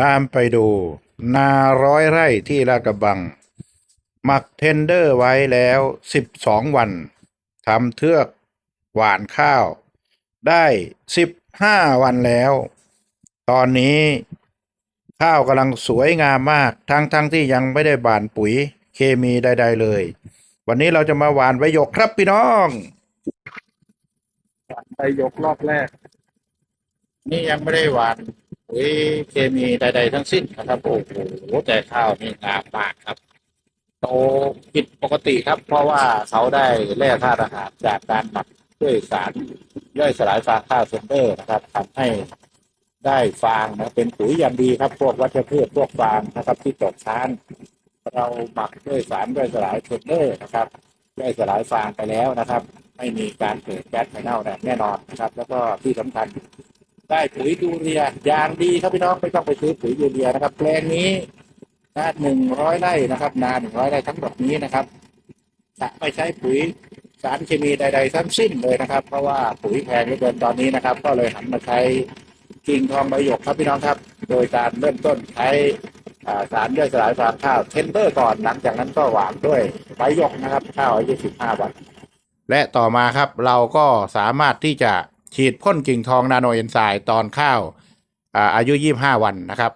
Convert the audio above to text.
ตามไปดู นาร้อยไร่ที่ลาดกระบัง หมักเทนเดอร์ไว้แล้วสิบสองวันทำเทือก หวานข้าว ได้สิบห้าวันแล้ว ตอนนี้ ข้าวกำลังสวยงามมาก ทั้งทั้งที่ยังไม่ได้บานปุ๋ยเคมีใด ๆ เลย วันนี้เราจะมาหวานใบหยกครับพี่น้องไปยกรอบแรก นี่ยังไม่ได้หวาน ปุ๋ยเคมีใด ๆ ทั้งสิ้นนะครับ โอ้โหแต่ข้าวนี่งามมากครับ โตผิดปกติครับ เพราะว่าเขาได้แร่ธาตุอาหารจากการหมักด้วยสารย่อยสลายฟางข้าวเซนเตอร์นะครับทำให้ได้ฟางนะเป็นปุ๋ยอย่างดีครับ พวกวัชพืชพวกฟางนะครับ ที่ตกค้างเราหมักด้วยสารย่อยสลายเซนเตอร์นะครับย่อยสลายฟางไปแล้วนะครับ ไม่มีการเกิดแก๊สไฟเน่าแน่นอนนะครับ แล้วก็ที่สำคัญ ได้ปุ๋ยยูเรียอย่างดีครับพี่น้องไม่ต้องไปซื้อปุ๋ยยูเรียนะครับแปลงนี้นาหนึ่งร้อยไร่นะครับนาหนึ่งร้อยไร่ทั้งหมดนี้นะครับจะไม่ใช้ปุ๋ยสารเคมีใด ๆ ทั้งสิ้นเลยนะครับ เพราะว่าปุ๋ยแพงเหลือเกินตอนนี้นะครับ ก็เลยหันมาใช้กิ่งทองใบหยกครับพี่น้องครับ โดยการเริ่มต้นใช้สารย่อยสลายฟางข้าวเทนเดอร์ก่อนหลังจากนั้นก็หวานด้วยใบหยกนะครับ ข้าวอายุสิบห้าวันและต่อมาครับเราก็สามารถที่จะ ฉีดพ่นกิ่งทองนาโนเอนไซม์ตอนข้าวอายุ 25 วันนะครับ